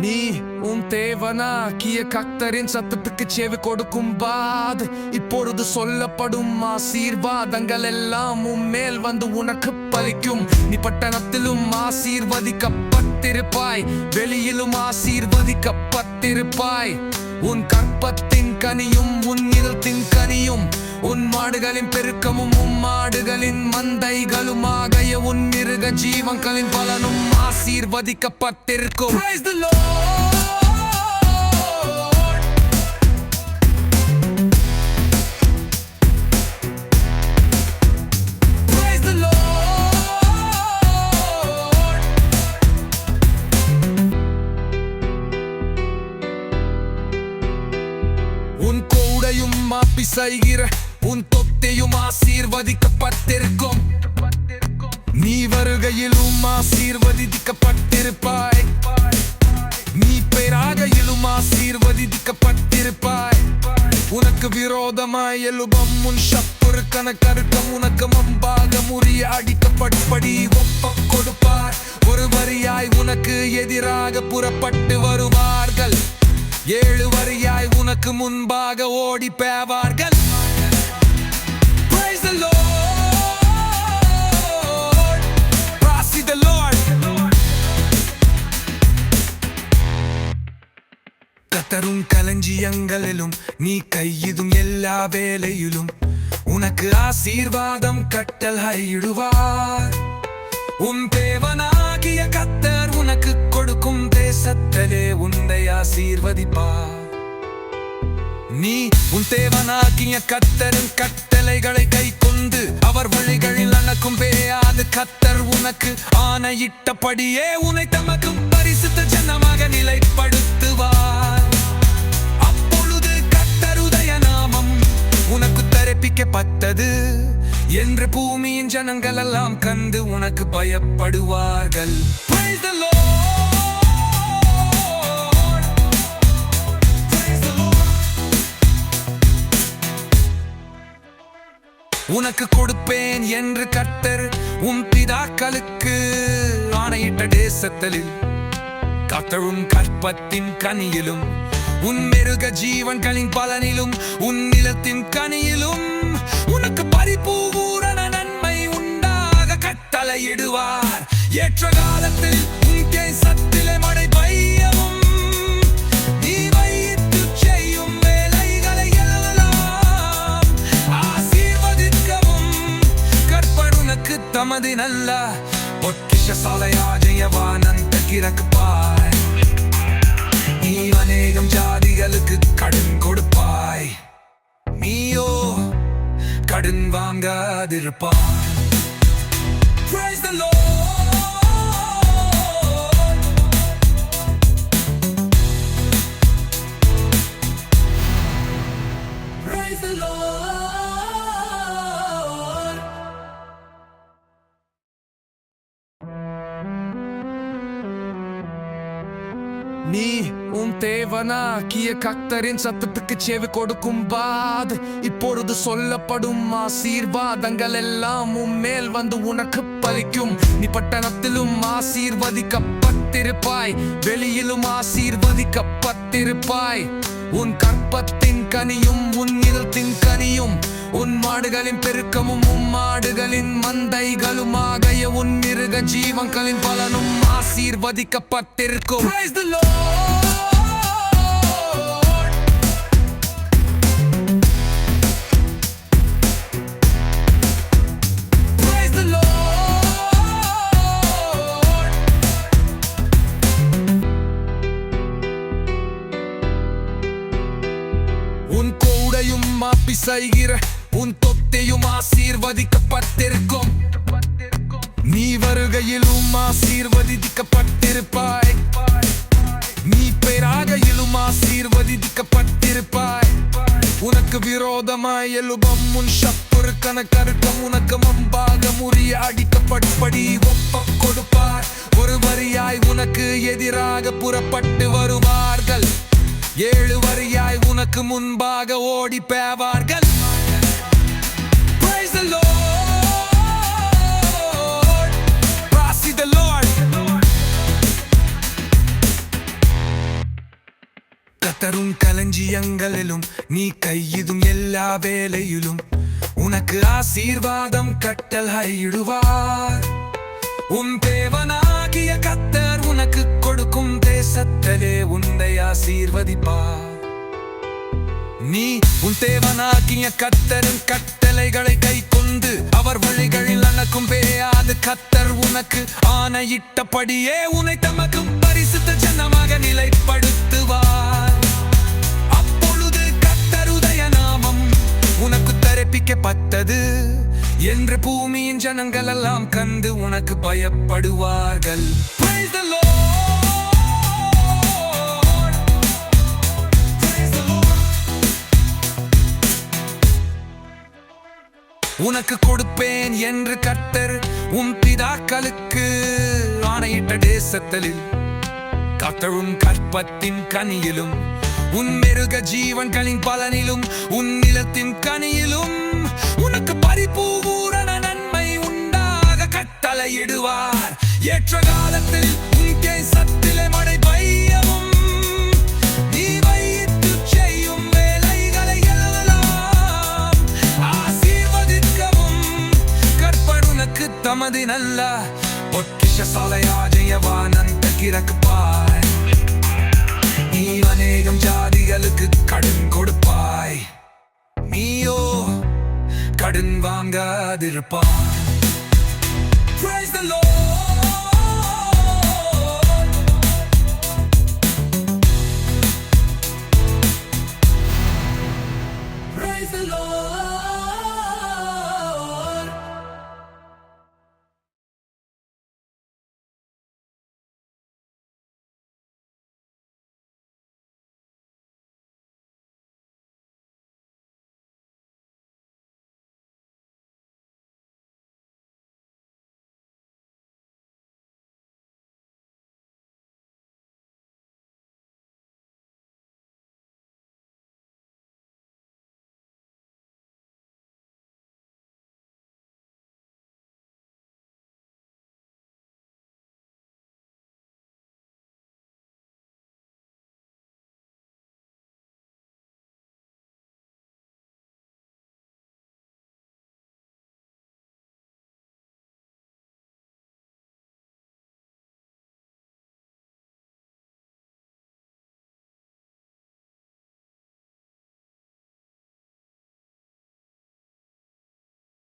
நீ உன் தேவனா கிய கத்தரின் சத்தத்துக்கு செவி கொடுக்கும் பாது இப்பொழுது சொல்லப்படும் ஆசீர்வாதங்கள் எல்லாம் உன் மேல் வந்து உனக்கு பலிக்கும். நீ பட்டணத்திலும் ஆசீர்வதிக்கப்பட்டிருப்பாய். வெளியிலும் ஆசீர்வதிக்கப்பட்டிருப்பாய். உன் கற்பத்தின் கனியும் உன் நிலத்தின் கனியும். உன் மாடுகளின் பெருக்கமும் உன் மாடுகளின் மந்தைகளுமாகிய உன் மிருக ஜீவங்களின் பலனும் ஆசீர்வதிக்கப்பட்டிருக்கும் Praise the Lord. உன் கூடையும் மாப்பி செய்கிற அனைத்தையும் ஆசீர்வதிக்கப்பட்டிருக்கும். நீ வருகையிலும் ஆசீர்வதிக்கப்பட்டிருப்பாய். நீ பெயராகையிலும் ஆசீர்வதிக்கப்பட்டிருப்பாய். உனக்கு விரோதமாய் எழுபம் உன் சப்புரு கணக்கருக்கம் உனக்கு மம்பாக முறிய அடிக்கப்பட்படி ஒப்ப கொடுப்பார். ஒரு வரியாய் உனக்கு எதிராக புறப்பட்டு வருவார்கள். ஏழு வரியாய் உனக்கு முன்பாக ஓடி பேவார்கள். கத்தரும் களஞ்சியங்களிலும் நீ கையிடும் எல்லா வேலையிலும் உனக்கு ஆசீர்வாதம் கட்டல் இடுவார் உன் தேவனாகிய கத்தர் உனக்கு கொடுக்கும் தேசத்திலே உன்னை ஆசீர்வதிப்பார். நீ உன் தேவனாகிய கத்தரும் கட்ட கட்டளைகளை கை கொண்டு அவர் வழிகளில் அணக்கும் பேயாது கத்தர் உனக்கு ஆணையிட்டபடியே உன்னை தமக்கும் பரிசுத்த ஜனமாக நிலைப்படுத்துவார். அப்பொழுது கத்தருதய நாமம் உனக்கு தரப்பிக்கப்பட்டது என்று பூமியின் ஜனங்கள் எல்லாம் கண்டு உனக்கு பயப்படுவார்கள். உனக்கு கொடுப்பேன் என்று கர்த்தர் உன் பிதாக்களுக்கு ஆணையிட்ட தேசத்தலில் கத்தழும் கற்பத்தின் கனியிலும் உன் மிருக ஜீவன்களின் பலனிலும் உன் நிலத்தின் கனியிலும் உனக்கு பரிபூரண நன்மை உண்டாக கட்டளையிடுவார். ஏற்ற காலத்தில் உன் தேசத்திலே உனக்கு தமது நல்ல பொக்கிஷ சாலையாஜயவானந்த கிரக்குப்பாய் நீ அநேகம் ஜாதிகளுக்கு கடன் கொடுப்பாய். நீயோ கடன் வாங்காதிருப்பாய். நீ உன் தேவனா கிய கத்தரின் சத்தத்துக்கு செவி கொடுக்கும் பாது இப்பொழுது சொல்லப்படும் ஆசீர்வாதங்கள் எல்லாம் உன் மேல் வந்து உனக்கு பலிக்கும். நீ பட்டணத்திலும் ஆசீர்வதிக்கப்பட்டிருப்பாய் வெளியிலும் ஆசீர்வதிக்கப்பட்டிருப்பாய். உன் கற்பத்தின் கனியும் உன் இதத்தின் கனியும் உன் மாடுகளின் பெருக்கமும் உன் மாடுகளின் மந்தைகளுமாகிய உன் மிருக ஜீவங்களின் பலனும் ஆசீர்வதிக்கப்பட்டிருக்கும் Praise the Lord. உன் கூடையும் மாப்பி செய்கிற ஆசீர்வதிக்கப்பட்டிருக்கும் நீ வருகையிலும் ஆசீர்வதிக்கப்பட்டிருப்பாய். நீ பெயராகையிலும் ஆசீர்வதிக்கப்பட்டிருப்பாய். உனக்கு விரோதமாய் எழுபம் உன் சப்புரு கணக்கருக்கம் உனக்கு முன்பாக முறிய அடிக்கப்பட்படி ஒப்ப கொடுப்பார். ஒரு வரியாய் உனக்கு எதிராக புறப்பட்டு வருவார்கள். ஏழு வரியாய் உனக்கு முன்பாக ஓடி பேவார்கள். தரும் களஞ்சியங்களிலும் நீ கையிடும் எல்லா வேலையிலும் உனக்கு ஆசீர்வாதம் கட்டல் இடுவார் உன் தேவனாகிய கத்தர் உனக்கு கொடுக்கும் தேசத்திலே உன்னை ஆசீர்வதிப்பார். நீ உன் தேவனாகிய கத்தரின் கட்ட கட்டளைகளை கை கொண்டு அவர் வழிகளில் அணக்கும் பேயாது கத்தர் உனக்கு ஆணையிட்டபடியே உன்னை தமக்கும் பரிசுத்த ஜனமாக நிலைப்படுத்துவார் அப்பொழுது கத்தருதய நாமம் உனக்கு தரப்பிக்கப்பட்டது என்று பூமியின் ஜனங்கள் எல்லாம் கண்டு உனக்கு பயப்படுவார்கள் Praise the Lord. உனக்கு கொடுப்பேன் என்று கட்டர் உன் பிதாக்களுக்கு ஆணையிட்ட தேசத்தலில். கத்தழும் கற்பத்தின் கனியிலும் உன் மிருக ஜீவன்களின் பலனிலும் உன் நிலத்தின் கனியிலும் உனக்கு பரிபூரண நன்மை உண்டாக கட்டளையிடுவார். ஏற்ற காலத்தில் உன் கேசத்திலே மழை உனக்கு தமது நல்ல பொக்கிஷ சாலையாஜயவானந்த கிரக்குப்பாய் நீ அநேகம் ஜாதிகளுக்கு கடன் கொடுப்பாய். நீயோ கடன் வாங்காதிருப்பாய். Praise the Lord.